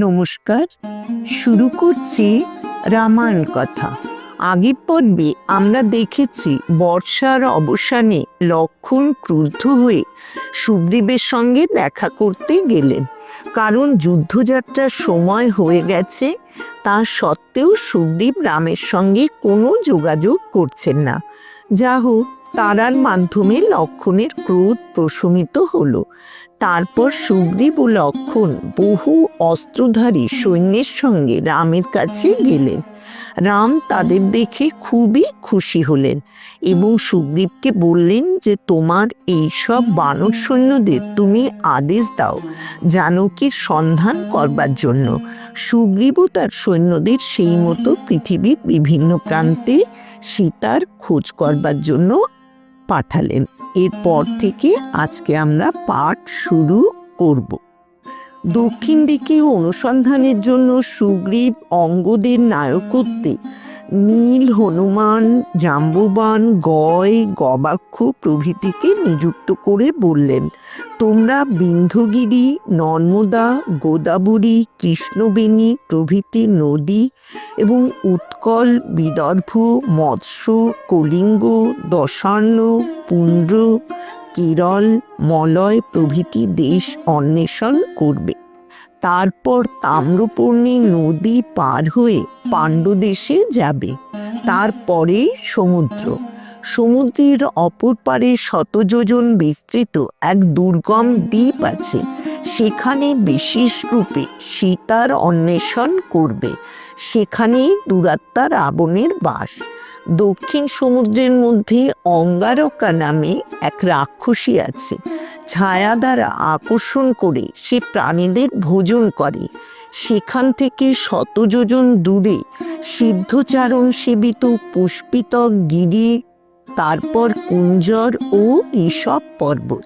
নমস্কার। শুরু করছি রামায়ণ কথা। আগের পর্বে আমরা দেখেছি বর্ষার অবসানে লক্ষণ ক্রুদ্ধ হয়ে সুগ্রীবের সঙ্গে দেখা করতে গেলেন। কারণ যুদ্ধযাত্রার সময় হয়ে গেছে, তা সত্ত্বেও সুগ্রীব রামের সঙ্গে কোনো যোগাযোগ করছেন না। যা হোক, তারার মাধ্যমে লক্ষণের ক্রোধ প্রশমিত হলো। তারপর সুগ্রীব ও লক্ষণ বহু অস্ত্রধারী সৈন্যের সঙ্গে রামের কাছে গেলেন। রাম তাদের দেখে খুবই খুশি হলেন এবং সুগ্রীবকে বললেন যে, তোমার এই সব বানর সৈন্যদের তুমি আদেশ দাও জানকীর সন্ধান করবার জন্য। সুগ্রীবও তার সৈন্যদের সেই মতো পৃথিবীর বিভিন্ন প্রান্তে সীতার খোঁজ করবার জন্য পাঠালেন। এরপর থেকে আজকে আমরা পাঠ শুরু করব। দক্ষিণ দিকে অনুসন্ধানের জন্য সুগ্রীব অঙ্গদের নায়কত্বে নীল হনুমান, জাম্বুবান, গয়, গবাক্ষ প্রভৃতিকে নিযুক্ত করে বললেন, তোমরা বিন্ধ্যগিরি, নর্মদা, গোদাবরী, কৃষ্ণবেণী প্রভৃতি নদী এবং উৎকল, বিদর্ভ, মৎস্য, কলিঙ্গ, দশার্ণ পুণ্ড্র কেরল, মলয় প্রভৃতি দেশ অন্বেষণ করবে। তারপর তাম্রপর্ণী নদী পার হয়ে পাণ্ডদেশে যাবে। তারপরেই সমুদ্র। সমুদ্রের অপর পারে শতযোজন বিস্তৃত এক দুর্গম দ্বীপ আছে। সেখানে বিশেষ রূপে সীতার অন্বেষণ করবে। সেখানেই দুরাত্মা রাবণের বাস। দক্ষিণ সমুদ্রের মধ্যে অঙ্গারকা নামে এক রাক্ষসী আছে। ছায়া দ্বারা আকর্ষণ করে সে প্রাণীদের ভোজন করে। সেখান থেকে শতযোজন দূরে সিদ্ধচারণ সেবিত পুষ্পিতক গিরি, তারপর কুঞ্জর ও ঋষভ পর্বত।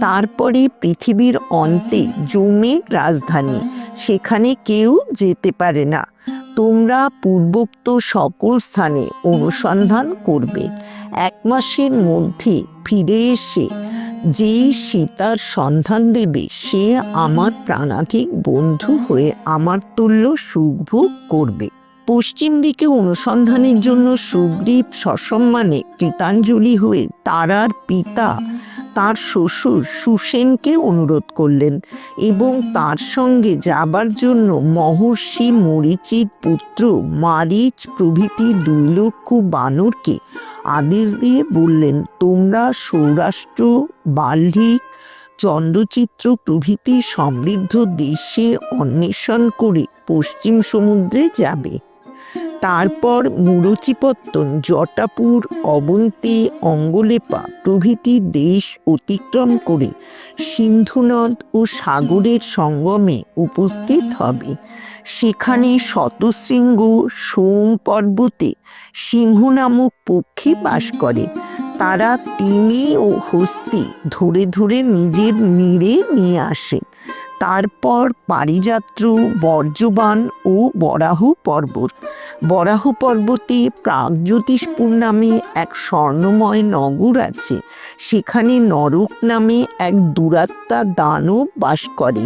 তারপরে পৃথিবীর অন্তে জমের রাজধানী। সেখানে কেউ যেতে পারে না। তোমরা পূর্বোক্ত সকল স্থানে অনুসন্ধান করবে। এক মাসের মধ্যে ফিরে এসে যেই সীতার সন্ধান দেবে, সে আমার প্রাণাধিক বন্ধু হয়ে আমার তুল্য সুখভোগ করবে। পশ্চিম দিকে অনুসন্ধানের জন্য সুগ্রীব সসম্মানে কৃতাঞ্জলি হয়ে তারার পিতা, তার শ্বশুর সুসেনকে অনুরোধ করলেন এবং তার সঙ্গে যাবার জন্য মহর্ষি মরিচির পুত্র মারিচ প্রভৃতি দুই লক্ষ বানরকে আদেশ দিয়ে বললেন, তোমরা সৌরাষ্ট্র বাল্হিক চন্দ্রচিত্র প্রভৃতি সমৃদ্ধ দেশে অন্বেষণ করে পশ্চিম সমুদ্রে যাবে। তারপর মুরুচিপত্তন, জটাপুর, অবন্তি, অঙ্গলেপা প্রভৃতি দেশ অতিক্রম করে সিন্ধুনদ ও সাগরের সঙ্গমে উপস্থিত হবে। সেখানে শতশৃঙ্গ সোম পর্বতে সিংহ নামক পক্ষী বাস করে। তারা তিনি ও হস্তি ধরে ধরে নিজের নীড়ে নিয়ে আসে। তারপর পারিযাত্র বর্জবান ও বরাহ পর্বত। বরাহ পর্বতে প্রাগজ্যোতিষপুর নামে এক স্বর্ণময় নগর আছে। সেখানে নরক নামে এক দুরাত্মা দানব বাস করে।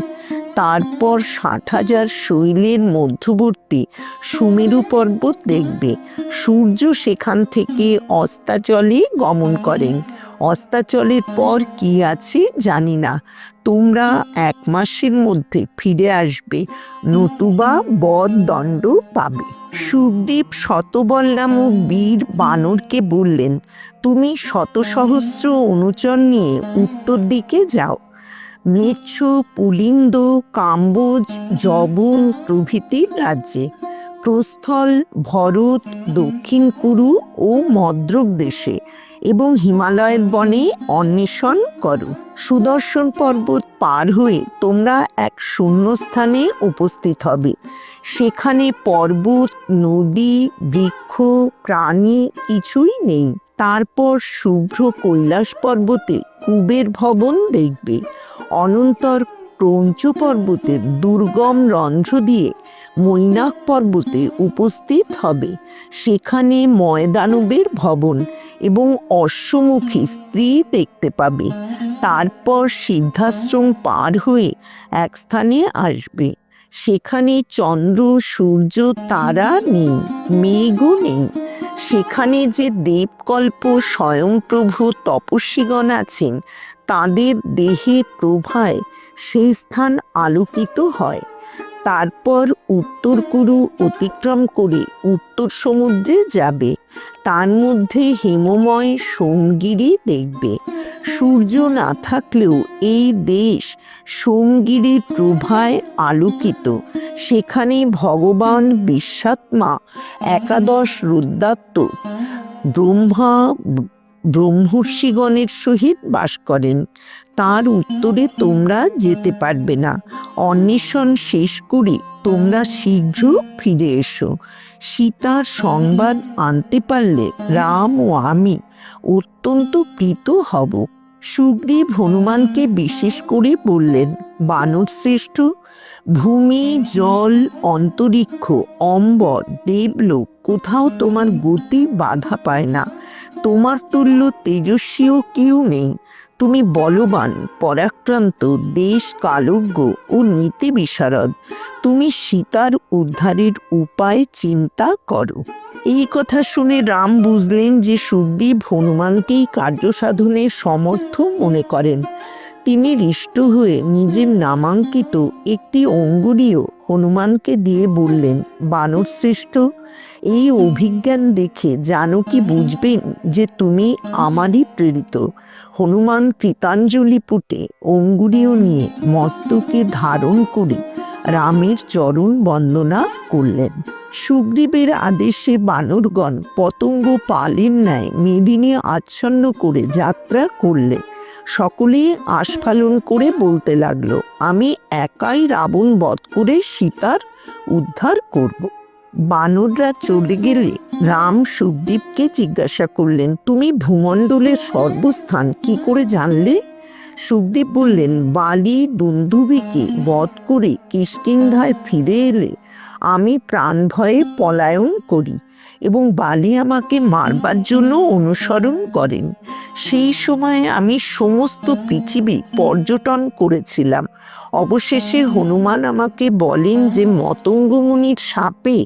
তারপর ষাট হাজার শৈলের মধ্যবর্তী সুমেরু পর্বত দেখবে। সূর্য সেখান থেকে অস্তাচলে গমন করেন। অস্তাচলের পর কি আছে জানি না। তোমরা এক মাসের মধ্যে ফিরে আসবে। নতুবা বদ দণ্ড পাবে। সুখদেব শতবল নামক বীর বানরকে বললেন, তুমি শত সহস্র অনুচর নিয়ে উত্তর দিকে যাও। মেচ্ছ পুলিন্দ, কাম্বোজ জবন প্রভৃতির রাজ্যে। প্রস্থল, ভরত, দক্ষিণ কুরু ও মদ্রক দেশে এবং হিমালয়ের বনে অন্বেষণ করো। সুদর্শন পর্বত পার হয়ে তোমরা এক শূন্যস্থানে উপস্থিত হবে। সেখানে পর্বত, নদী, বৃক্ষ, প্রাণী কিছুই নেই। তারপর শুভ্র কৈলাস পর্বতে কুবের ভবন দেখবে। অনন্তর ক্রঞ্চ পর্বতের দুর্গম রন্ধ্র দিয়ে মৈনাক পর্বতে উপস্থিত হবে। সেখানে ময়দানবের ভবন এবং অশ্বমুখী স্ত্রী দেখতে পাবে। তারপর সিদ্ধাশ্রম পার হয়ে এক স্থানে আসবে। সেখানে চন্দ্র, সূর্য, তারা নেই, মেঘও নেই। সেখানে যে দেবকল্প স্বয়ংপ্রভু তপস্বীগণ আছেন, তাদের দেহের প্রভায় সেই স্থান আলোকিত হয়। তারপর উত্তর কুরু অতিক্রম করে উত্তর সমুদ্রে যাবে। তার মধ্যে হিমময় সোমগিরি দেখবে। সূর্য না থাকলেও এই দেশ সোমগিরির প্রভায় আলোকিত। সেখানে ভগবান বিশ্বাত্মা, একাদশ রুদ্রাত্ম, ব্রহ্মা, ব্রহ্মর্ষিগণের সহিত বাস করেন। তার উত্তরে তোমরা যেতে পারবে না। অন্বেষণ শেষ করে তোমরা শীঘ্র ফিরে এসো। সীতার সংবাদ আনতে পারলে রাম ও আমি অত্যন্ত প্রীত হব। সুগ্রীব হনুমানকে বিশেষ করে বললেন, বানর শ্রেষ্ঠ, ভূমি, জল, অন্তরিক্ষ, অম্বর, দেবলোক, কোথাও তোমার গতি বাধা পায় না। তোমার তুল্য তেজস্বীও কেউ নেই। তুমি বলবান, পরাক্রান্ত, দেশ কালজ্ঞ ও নীতি বিশারদ। তুমি সীতার উদ্ধারের উপায় চিন্তা করো। এই কথা শুনে রাম বুঝলেন যে সুগ্রীব হনুমানকেই কার্য সাধনের সমর্থ মনে করেন। তিনি হৃষ্ট হয়ে নিজের নামাঙ্কিত একটি অঙ্গুরীয় হনুমানকে দিয়ে বললেন, বানর শ্রেষ্ঠ, এই অভিজ্ঞান দেখে জানকী বুঝবেন যে তুমি আমারই প্রেরিত। হনুমান কৃতাঞ্জলি পুটে অঙ্গুরীয় নিয়ে মস্তকে ধারণ করে রামের চরণ বন্দনা করলেন। সুগ্রীবের আদেশে বানরগণ পতঙ্গ পালের ন্যায় মেদিনী আচ্ছন্ন করে যাত্রা করলে। সকলেই আস্ফালন করে বলতে লাগল, আমি একাই রাবণ বধ করে সীতার উদ্ধার করব। বানররা চলে গেলে রাম সুখদীপকে জিজ্ঞাসা করলেন, তুমি ভূমণ্ডলের সর্বস্থান কি করে জানলে? সুখদীপ বললেন, বালি দুন্দুবিকে বধ করে কিষ্কিন্ধায় ফিরে এলে আমি প্রাণ ভয়ে পলায়ন করি এবং বালি আমাকে মারবার জন্য অনুসরণ করেন। সেই সময়ে আমি সমস্ত পৃথিবী পর্যটন করেছিলাম। অবশেষে হনুমান আমাকে বলেন যে মতঙ্গমুনির সাপে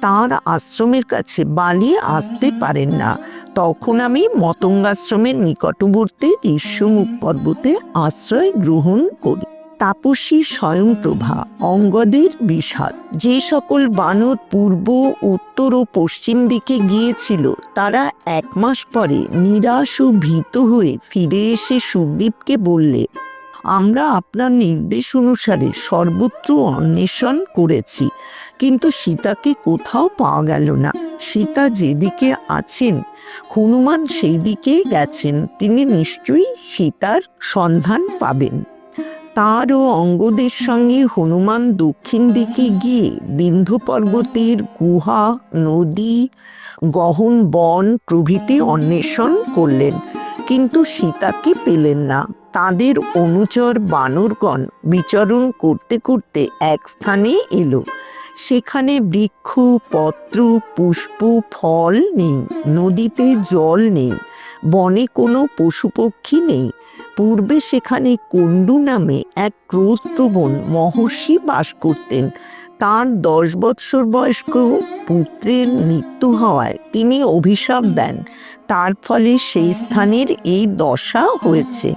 তার আশ্রমের কাছে বালি আসতে পারেন না। তখন আমি মতঙ্গাশ্রমের নিকটবর্তী ঋষ্যমুখ পর্বতে আশ্রয় গ্রহণ করি। তাপসী স্বয়ংপ্রভা, অঙ্গদের বিষাদ, যে সকল বানর পূর্ব, উত্তর ও পশ্চিম দিকে গিয়েছিল, তারা এক মাস পরে নিরাশ ও ভীত হয়ে ফিরে এসে সুদীপকে বললে, আমরা আপনার নির্দেশ অনুসারে সর্বত্র অন্বেষণ করেছি, কিন্তু সীতাকে কোথাও পাওয়া গেল না। সীতা যেদিকে আছেন, হনুমান সেই দিকে গেছেন, তিনি নিশ্চয়ই সীতার সন্ধান পাবেন। তারও অঙ্গদের সঙ্গে হনুমান দক্ষিণ দিকে গিয়ে বিন্ধু পর্বতের গুহা, নদী, গহন, বন প্রভৃতি অন্বেষণ করলেন, কিন্তু সীতাকে পেলেন না। তাদের অনুচর বানরগণ বিচরণ করতে করতে এক স্থানে এলো। সেখানে বৃক্ষ, পত্র, পুষ্প, ফল নেই, নদীতে জল নেই, বনে কোনো পশু পক্ষী নেই। পূর্বে সেখানে কুণ্ডু নামে এক ক্রোধপ্রবণ মহর্ষি বাস করতেন। তার দশ বৎসর বয়স্ক পুত্রের মৃত্যু হওয়ায় তিনি অভিশাপ দেন। তার ফলে সেই স্থানের এই দশা হয়েছে।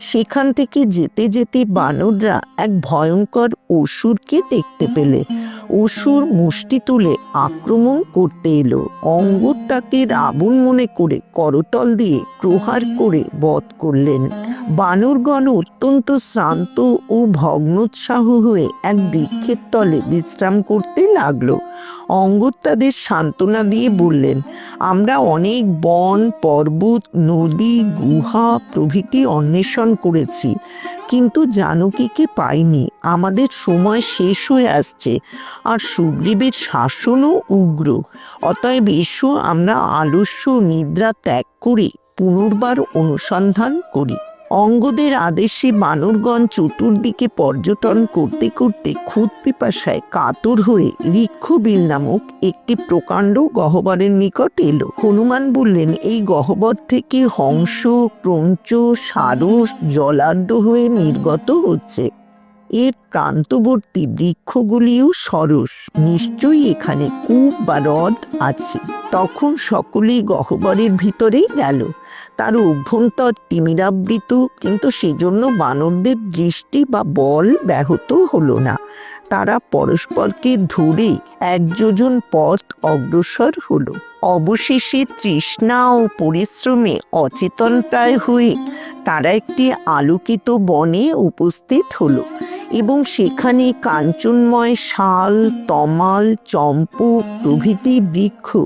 সেখান থেকে যেতে যেতে বানররা এক ভয়ঙ্কর অসুরকে দেখতে পেলে। অসুর মুষ্টি তুলে আক্রমণ করতে এলো। অঙ্গদ তাকে রাবণ মনে করে করতল দিয়ে প্রহার করে বধ করলেন। বানরগণ অত্যন্ত শ্রান্ত ও ভগ্নোৎসাহ হয়ে এক বৃক্ষের তলে বিশ্রাম করতে লাগল। অঙ্গদ তাদের সান্ত্বনা দিয়ে বললেন, আমরা অনেক বন, পর্বত, নদী, গুহা প্রভৃতি অন্বেষণ করেছি। কিন্তু জানকীকে পাইনি। আমাদের সময় শেষ হয়ে আসছে। আর সুগ্রীবের শাসনও উগ্র। অতএব এসো আমরা আলস্য নিদ্রা ত্যাগ করে পুনর্বার অনুসন্ধান করি। অঙ্গদের আদেশে বানরগণ চতুর্দিকে পর্যটন করতে করতে খুদ পিপাসায় কাতর হয়ে ঋক্ষবিল নামক একটি প্রকাণ্ড গহ্বরের নিকট এলো। হনুমান বললেন, এই গহ্বর থেকে হংস, ক্রঞ্চ, সারস জলার্ধ হয়ে নির্গত হচ্ছে। এর প্রান্তবর্তী বৃক্ষগুলিও সরস। নিশ্চয়ই এখানে কূপ বা হ্রদ আছে। তখন সকলেই গহ্বরের ভিতরেই গেল। তার অভ্যন্তর তিমিরাবৃত, কিন্তু সেজন্য বানরদের দৃষ্টি বা বল ব্যাহত হলো না। তারা পরস্পরকে ধরে এক যোজন পথ অগ্রসর হলো। অবশেষে তৃষ্ণা ও পরিশ্রমে অচেতন প্রায় হয়ে তারা একটি আলোকিত বনে উপস্থিত হলো। এবং সেখানে কাঞ্চনময় শাল, তমাল, চম্পু, প্রভৃতি বৃক্ষ,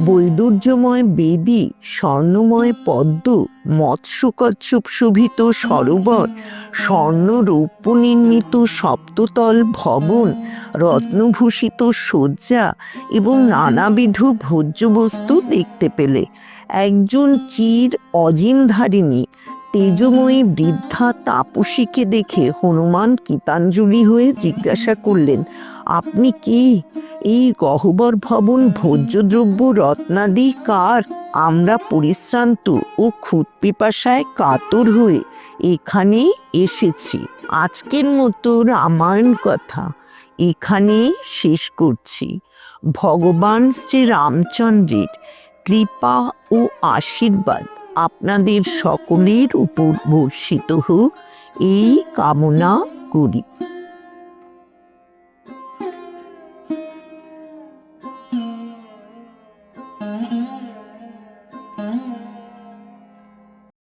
বৈদুর্যময় বেদি, স্বর্ণময় পদ্ম, মৎস্যকচ্ছপ শোভিত সরোবর, স্বর্ণ রৌপ্য নির্মিত সপ্ততল ভবন, রত্নভূষিত শয্যা এবং নানাবিধ ভোজ্যবস্তু দেখতে পেলে। একজন চির অজিনধারিণী তেজময়ী বৃদ্ধা তাপসীকে দেখে হনুমান কীতাঞ্জলি হয়ে জিজ্ঞাসা করলেন, আপনি কে? এই গহ্বর ভবন ভোজ্যদ্রব্য রত্নাদি কার? আমরা পরিশ্রান্ত ও ক্ষুৎপিপাসায় কাতর হয়ে এখানে এসেছি। আজকের মতো রামায়ণ কথা এখানে শেষ করছি। ভগবান শ্রী রামচন্দ্রের কৃপা ও আশীর্বাদ আপনাদের সকলের উপর বর্ষিত হোক। এই কামনা করি।